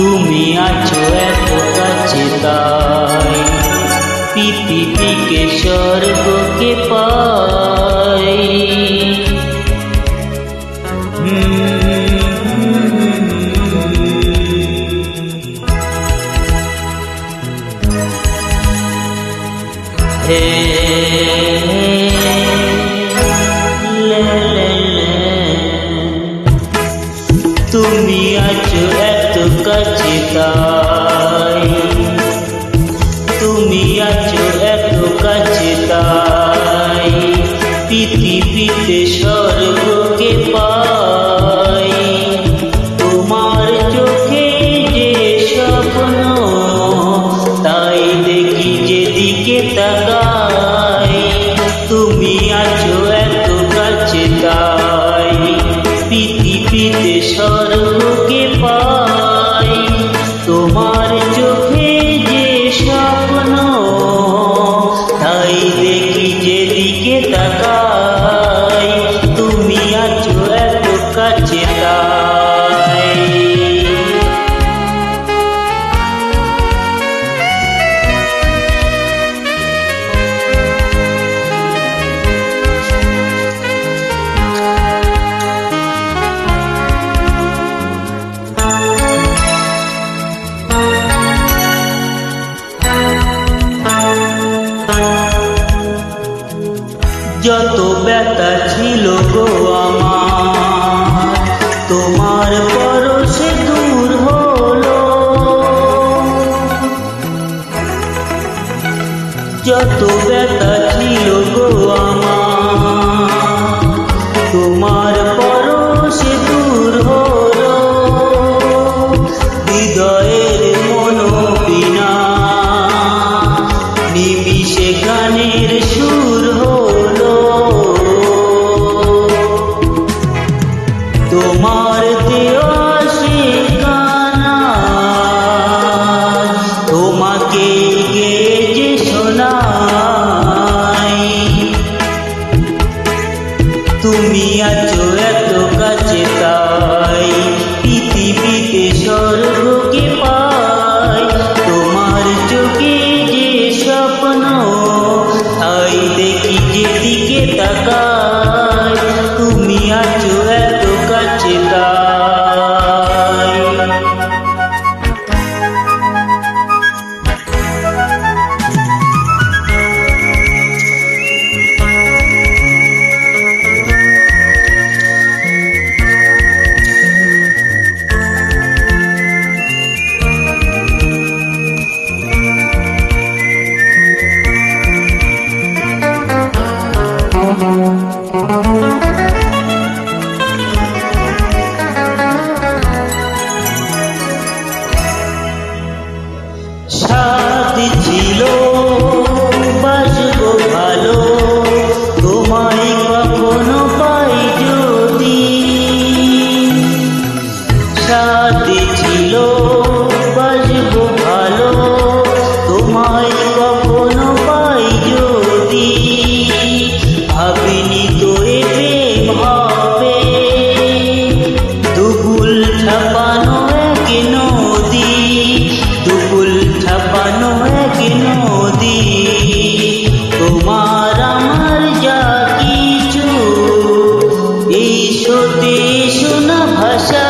তুমি আছো এত কাছে তাই পৃথিবীকে স্বর্গকে পাই। হে তাই। তুমি আছো এত কাছে তাই। পৃথিবীতে সব যত ব্যথা ছিল গো আমার তোমার পরশে দূর হলো। যত ব্যথা ছিল গো তাকায় তুমি আছো শোনা ভাষা।